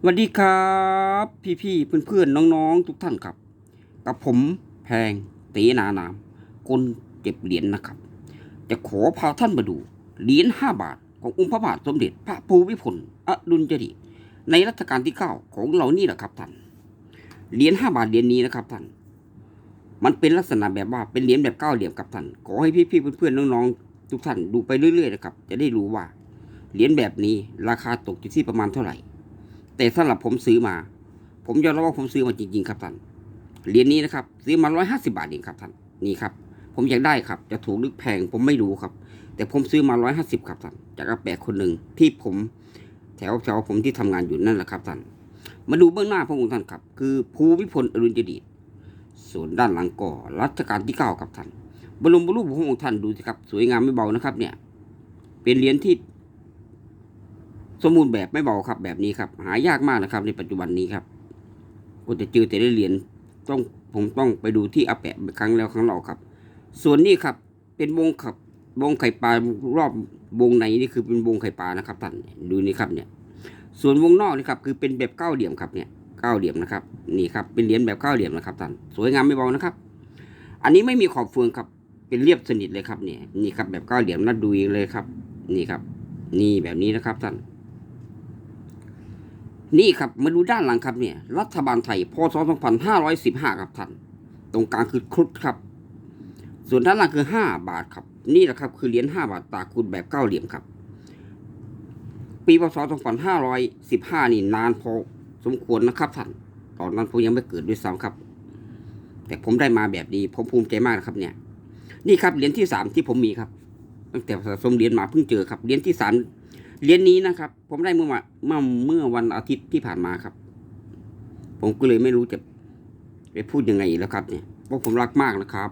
สวัสดีครับ พี่ๆเพื่อนๆน้องๆ ทุกท่านครับ กับผมแพงตีนานามคนเก็บเหรียญนะครับ จะขอพาท่านมาดูเหรียญห้าบาทขององค์พระบาทสมเด็จพระภูมิพลอดุลยเดชในรัชกาลที่เก้าของเรานี่แหละครับท่านเหรียญห้าบาทเหรียญนี้นะครับท่าน มันเป็นลักษณะแบบว่าเป็นเหรียญแบบเก้าเหลี่ยมครับท่านขอให้พี่ๆเพื่อนๆน้องๆ ทุกท่านดูไปเรื่อยๆนะครับจะได้รู้ว่าเหรียญแบบนี้ราคาตกอยู่ที่ประมาณเท่าไหร่ แต่สำหรับผมซื้อมา ผมยอมรับว่าผมซื้อมาจริงๆครับท่านเหรียญนี้นะครับ ซื้อมาร้อยห้าสิบาทเองครับท่านนี่ครับ ผมอยากได้ครับ จะถูกหรือแพงผมไม่รู้ครับ แต่ผมซื้อมาร้อยห้าสิบครับท่านจากอาแปะคนหนึ่งที่ผมแถวแถวผมที่ทำงานอยู่นั่นแหละครับท่านมาดูเบื้องหน้าพระองค์ท่านครับ คือภูมิพลอดุลยเดชส่วนด้านหลังก่อรัชกาลที่เก้าครับท่านบรมรูปของพระองค์ท่านดูสิครับ สวยงามไม่เบานะครับ เนี่ย เป็นเหรียญที่ สมบูรณ์แบบไม่เบาครับแบบนี้ครับ หายากมากนะครับ ในปัจจุบันนี้ครับก็จะเจอแต่ได้เหรียญต้องผมต้องไปดูที่อาแปะครั้งแล้วครั้งเล่าครับ ส่วนนี้ครับ เป็นวงขับวงไข่ปลารอบวงในนี่คือเป็นวงไข่ปลานะครับท่านดูนี่ครับเนี่ย ส่วนวงนอกนี่ครับคือเป็นแบบเก้าเหลี่ยมครับเนี่ยเก้าเหลี่ยมนะครับ นี่ครับเป็นเหรียญแบบเก้าเหลี่ยมนะครับท่านสวยงามไม่เบานะครับ อันนี้ไม่มีขอบเฟืองครับ เป็นเรียบสนิทเลยครับเนี่ยนี่ครับแบบเก้าเหลี่ยมน่าดูเองเลยครับ นี่ครับ นี่แบบนี้นะครับท่าน นี่ครับมาดูด้านหลังครับเนี่ยรัฐบาลไทยพศ2515ครับท่านตรงกลางคือครุฑครับ ส่วนด้านล่างคือ 5 บาทครับ นี่แหละครับคือเหรียญ5บาทตาคูณแบบเก้าเหลี่ยมครับ ปีพศ2515นี่นานพอสมควรนะครับท่านตอนนั้นผมยังไม่เกิดด้วยซ้ำครับ แต่ผมได้มาแบบนี้ผมภูมิใจมากนะครับเนี่ย นี่ครับเหรียญที่สามที่ผมมีครับ ตั้งแต่สะสมเหรียญมาเพิ่งเจอครับเหรียญที่สาม เหรียญนี้นะครับ ผมได้เมื่อวันเมื่อเมื่อวันอาทิตย์ที่ผ่านมาครับ ผมก็เลยไม่รู้จะไปพูดยังไงแล้วครับเนี่ยเพราะผมรักมากนะครับ